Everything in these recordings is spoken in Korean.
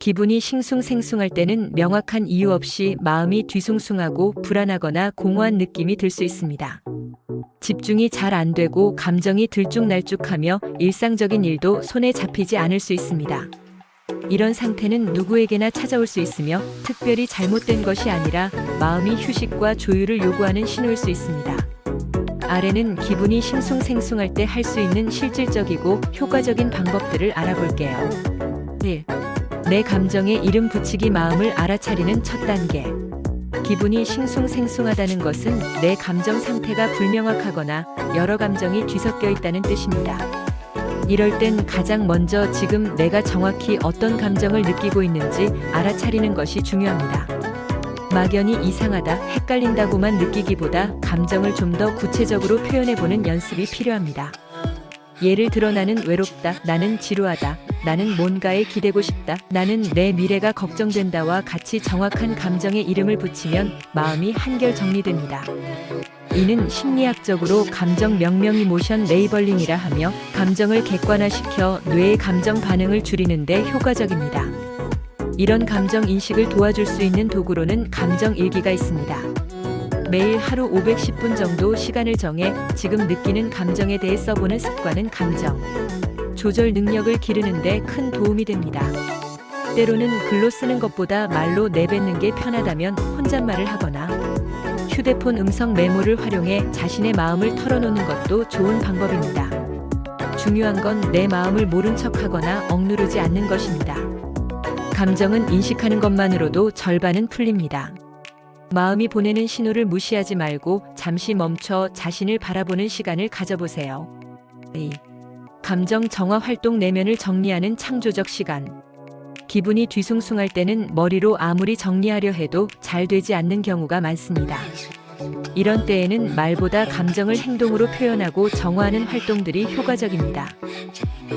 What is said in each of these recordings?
기분이 싱숭생숭할 때는 명확한 이유 없이 마음이 뒤숭숭하고 불안하거나 공허한 느낌이 들 수 있습니다. 집중이 잘 안 되고 감정이 들쭉날쭉하며 일상적인 일도 손에 잡히지 않을 수 있습니다. 이런 상태는 누구에게나 찾아올 수 있으며 특별히 잘못된 것이 아니라 마음이 휴식과 조율을 요구하는 신호일 수 있습니다. 아래는 기분이 싱숭생숭할 때 할 수 있는 실질적이고 효과적인 방법들을 알아볼게요. 1. 내 감정에 이름 붙이기 마음을 알아차리는 첫 단계. 기분이 싱숭생숭하다는 것은 내 감정 상태가 불명확하거나 여러 감정이 뒤섞여 있다는 뜻입니다. 이럴 땐 가장 먼저 지금 내가 정확히 어떤 감정을 느끼고 있는지 알아차리는 것이 중요합니다. 막연히 이상하다, 헷갈린다고만 느끼기보다 감정을 좀 더 구체적으로 표현해보는 연습이 필요합니다. 예를 들어 나는 외롭다, 나는 지루하다, 나는 뭔가에 기대고 싶다, 나는 내 미래가 걱정된다와 같이 정확한 감정의 이름을 붙이면 마음이 한결 정리됩니다. 이는 심리학적으로 감정 명명 이모션 레이벌링이라 하며 감정을 객관화시켜 뇌의 감정 반응을 줄이는 데 효과적입니다. 이런 감정 인식을 도와줄 수 있는 도구로는 감정 일기가 있습니다. 매일 하루 510분 정도 시간을 정해 지금 느끼는 감정에 대해 써보는 습관은 감정 조절 능력을 기르는데 큰 도움이 됩니다. 때로는 글로 쓰는 것보다 말로 내뱉는 게 편하다면 혼잣말을 하거나 휴대폰 음성 메모를 활용해 자신의 마음을 털어놓는 것도 좋은 방법입니다. 중요한 건 내 마음을 모른 척하거나 억누르지 않는 것입니다. 감정은 인식하는 것만으로도 절반은 풀립니다. 마음이 보내는 신호를 무시하지 말고 잠시 멈춰 자신을 바라보는 시간을 가져보세요. 2. 감정 정화 활동 내면을 정리하는 창조적 시간. 기분이 뒤숭숭할 때는 머리로 아무리 정리하려 해도 잘 되지 않는 경우가 많습니다. 이런 때에는 말보다 감정을 행동으로 표현하고 정화하는 활동들이 효과적입니다.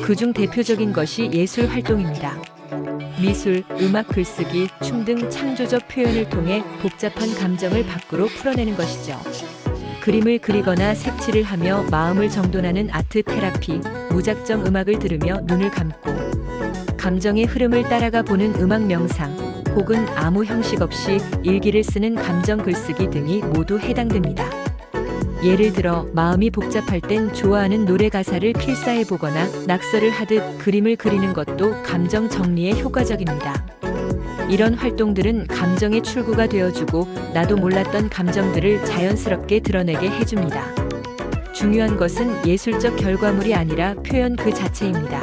그중 대표적인 것이 예술 활동입니다. 미술, 음악 글쓰기, 춤 등 창조적 표현을 통해 복잡한 감정을 밖으로 풀어내는 것이죠. 그림을 그리거나 색칠을 하며 마음을 정돈하는 아트 테라피, 무작정 음악을 들으며 눈을 감고 감정의 흐름을 따라가 보는 음악 명상, 혹은 아무 형식 없이 일기를 쓰는 감정 글쓰기 등이 모두 해당됩니다. 예를 들어 마음이 복잡할 땐 좋아하는 노래 가사를 필사해 보거나 낙서를 하듯 그림을 그리는 것도 감정 정리에 효과적입니다. 이런 활동들은 감정의 출구가 되어주고 나도 몰랐던 감정들을 자연스럽게 드러내게 해줍니다. 중요한 것은 예술적 결과물이 아니라 표현 그 자체입니다.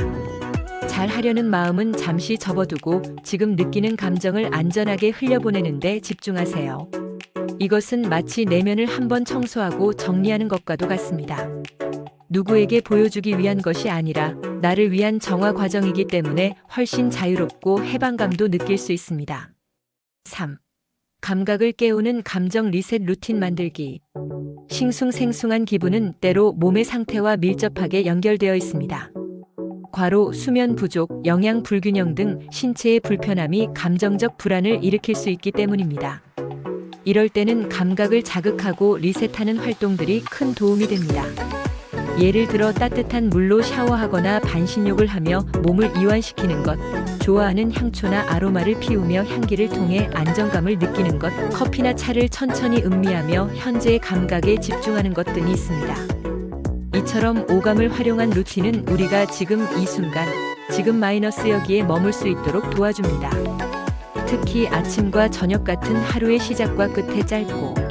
잘 하려는 마음은 잠시 접어두고 지금 느끼는 감정을 안전하게 흘려보내는데 집중하세요. 이것은 마치 내면을 한번 청소하고 정리하는 것과도 같습니다. 누구에게 보여주기 위한 것이 아니라 나를 위한 정화 과정이기 때문에 훨씬 자유롭고 해방감도 느낄 수 있습니다. 3. 감각을 깨우는 감정 리셋 루틴 만들기. 싱숭생숭한 기분은 때로 몸의 상태와 밀접하게 연결되어 있습니다. 과로, 수면 부족, 영양 불균형 등 신체의 불편함이 감정적 불안을 일으킬 수 있기 때문입니다. 이럴 때는 감각을 자극하고 리셋하는 활동들이 큰 도움이 됩니다. 예를 들어 따뜻한 물로 샤워하거나 반신욕을 하며 몸을 이완시키는 것, 좋아하는 향초나 아로마를 피우며 향기를 통해 안정감을 느끼는 것, 커피나 차를 천천히 음미하며 현재의 감각에 집중하는 것 등이 있습니다. 이처럼 오감을 활용한 루틴은 우리가 지금 이 순간, 지금 마이너스 여기에 머물 수 있도록 도와줍니다. 특히 아침과 저녁 같은 하루의 시작과 끝에 짧고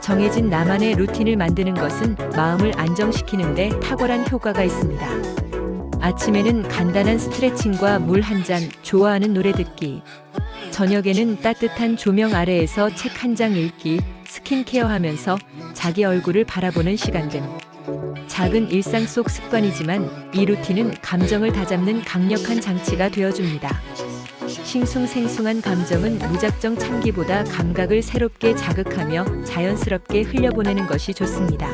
정해진 나만의 루틴을 만드는 것은 마음을 안정시키는데 탁월한 효과가 있습니다. 아침에는 간단한 스트레칭과 물 한 잔, 좋아하는 노래 듣기. 저녁에는 따뜻한 조명 아래에서 책 한 장 읽기, 스킨케어 하면서 자기 얼굴을 바라보는 시간 등. 작은 일상 속 습관이지만 이 루틴은 감정을 다잡는 강력한 장치가 되어줍니다. 싱숭생숭한 감정은 무작정 참기보다 감각을 새롭게 자극하며 자연스럽게 흘려보내는 것이 좋습니다.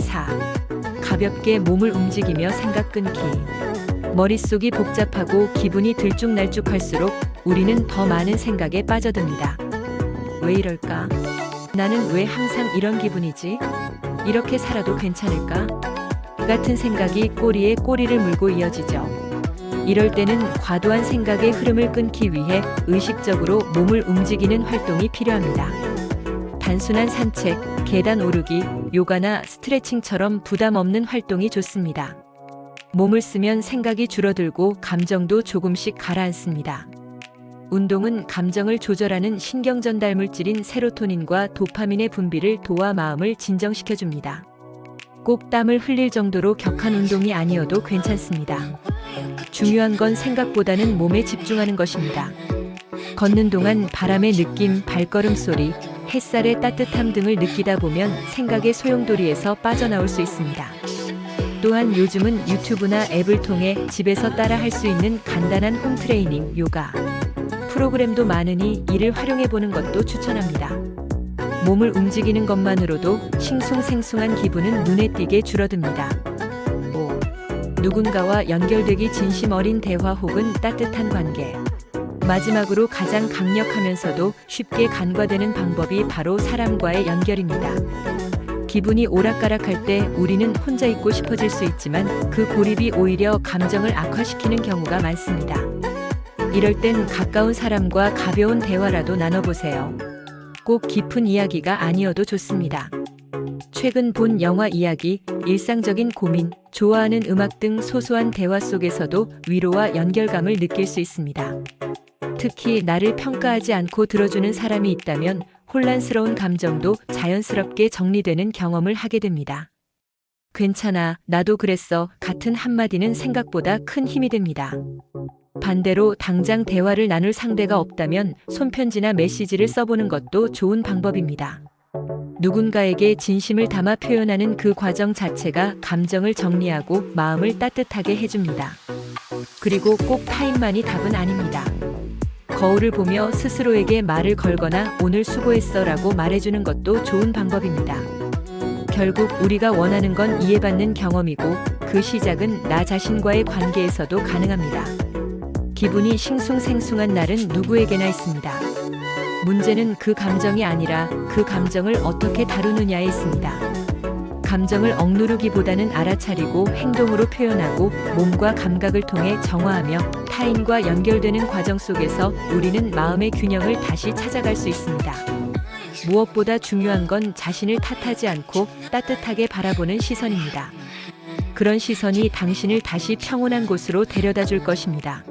4. 가볍게 몸을 움직이며 생각 끊기. 머릿속이 복잡하고 기분이 들쭉날쭉할수록 우리는 더 많은 생각에 빠져듭니다. 왜 이럴까? 나는 왜 항상 이런 기분이지? 이렇게 살아도 괜찮을까? 같은 생각이 꼬리에 꼬리를 물고 이어지죠. 이럴 때는 과도한 생각의 흐름을 끊기 위해 의식적으로 몸을 움직이는 활동이 필요합니다. 단순한 산책, 계단 오르기, 요가나 스트레칭처럼 부담 없는 활동이 좋습니다. 몸을 쓰면 생각이 줄어들고 감정도 조금씩 가라앉습니다. 운동은 감정을 조절하는 신경 전달 물질인 세로토닌과 도파민의 분비를 도와 마음을 진정시켜줍니다. 꼭 땀을 흘릴 정도로 격한 운동이 아니어도 괜찮습니다. 중요한 건 생각보다는 몸에 집중하는 것입니다. 걷는 동안 바람의 느낌, 발걸음 소리, 햇살의 따뜻함 등을 느끼다 보면 생각의 소용돌이에서 빠져나올 수 있습니다. 또한 요즘은 유튜브나 앱을 통해 집에서 따라 할 수 있는 간단한 홈 트레이닝, 요가 프로그램도 많으니 이를 활용해 보는 것도 추천합니다. 몸을 움직이는 것만으로도 싱숭생숭한 기분은 눈에 띄게 줄어듭니다. 5. 누군가와 연결되기 진심 어린 대화 혹은 따뜻한 관계. 마지막으로 가장 강력하면서도 쉽게 간과되는 방법이 바로 사람과의 연결입니다. 기분이 오락가락할 때 우리는 혼자 있고 싶어질 수 있지만 그 고립이 오히려 감정을 악화시키는 경우가 많습니다. 이럴 땐 가까운 사람과 가벼운 대화라도 나눠보세요. 꼭 깊은 이야기가 아니어도 좋습니다. 최근 본 영화 이야기, 일상적인 고민, 좋아하는 음악 등 소소한 대화 속에서도 위로와 연결감을 느낄 수 있습니다. 특히 나를 평가하지 않고 들어주는 사람이 있다면 혼란스러운 감정도 자연스럽게 정리되는 경험을 하게 됩니다. 괜찮아, 나도 그랬어. 같은 한마디는 생각보다 큰 힘이 됩니다. 반대로 당장 대화를 나눌 상대가 없다면 손편지나 메시지를 써보는 것도 좋은 방법입니다. 누군가에게 진심을 담아 표현하는 그 과정 자체가 감정을 정리하고 마음을 따뜻하게 해줍니다. 그리고 꼭 타인만이 답은 아닙니다. 거울을 보며 스스로에게 말을 걸거나 오늘 수고했어 라고 말해주는 것도 좋은 방법입니다. 결국 우리가 원하는 건 이해받는 경험이고 그 시작은 나 자신과의 관계에서도 가능합니다. 기분이 싱숭생숭한 날은 누구에게나 있습니다. 문제는 그 감정이 아니라 그 감정을 어떻게 다루느냐에 있습니다. 감정을 억누르기보다는 알아차리고 행동으로 표현하고 몸과 감각을 통해 정화하며 타인과 연결되는 과정 속에서 우리는 마음의 균형을 다시 찾아갈 수 있습니다. 무엇보다 중요한 건 자신을 탓하지 않고 따뜻하게 바라보는 시선입니다. 그런 시선이 당신을 다시 평온한 곳으로 데려다 줄 것입니다.